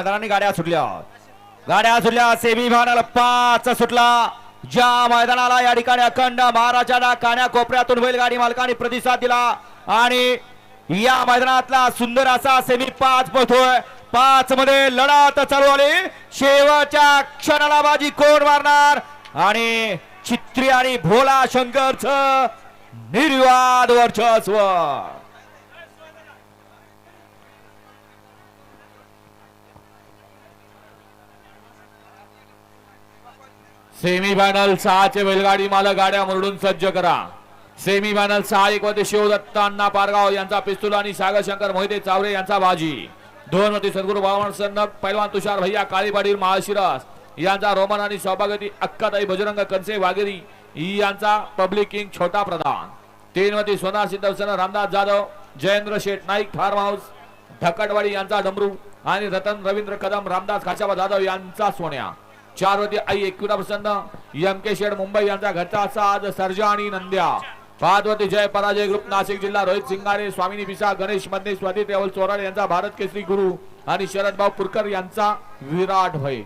मैदानाने गाड्या सुटल्या. गाड्या सुटल्या सेमी फायनल पाच सुटला. ज्या मैदानाला या ठिकाणी अखंड महाराजाला कान्या कोपऱ्यातून बैलगाडी मालकाने प्रतिसाद दिला आणि या मैदानातला सुंदर असा सेमी पाच पळतोय पाच मध्ये लढत चालू आली. शेवटच्या क्षणाला बाजी कोण मारणार? आणि चित्री आणि भोला शंकरच निर्वाद वर्चस्व. सेमी फायनल सहाचे बैलगाडी मालक गाड्या मुरडून सज्ज करा. सेमी फायनल सहा एक मध्ये शिवदत्त अण्णा पारगाव यांचा पिस्तूल आणि सागर शंकर मोहिते चावरे यांचा बाजी. दोन मध्ये सद्गुरू बावन सन्नक पैलवान तुषार भैया काळीपाडील महाशिरस यांचा रोमन आणि सौभाग्यवती अक्काताई बजरंग कनसे वाघेरी यांचा पब्लिक किंग छोटा प्रधान. तीन मध्ये सोनार सिद्धवसन रामदास जाधव जयेंद्र शेठ नाईक फार्म हाऊस ढकटवाडी यांचा डमरू आणि रतन रवींद्र कदम रामदास खाशाबा जाधव यांचा सोन्या. चार होती. आई एकविरा प्रसन्न. एम के शेड मुंबई यांचा घरचा साज सर्जा आणि नंद्या. पाच जय पराजय ग्रुप नाशिक जिल्हा. रोहित सिंगारे स्वामिनी पिसा गणेश मधने स्वाती ट्रॅव्हल चोराड यांचा भारत केसरी गुरु. आणि शरद भाऊ पुरकर यांचा विराट भय.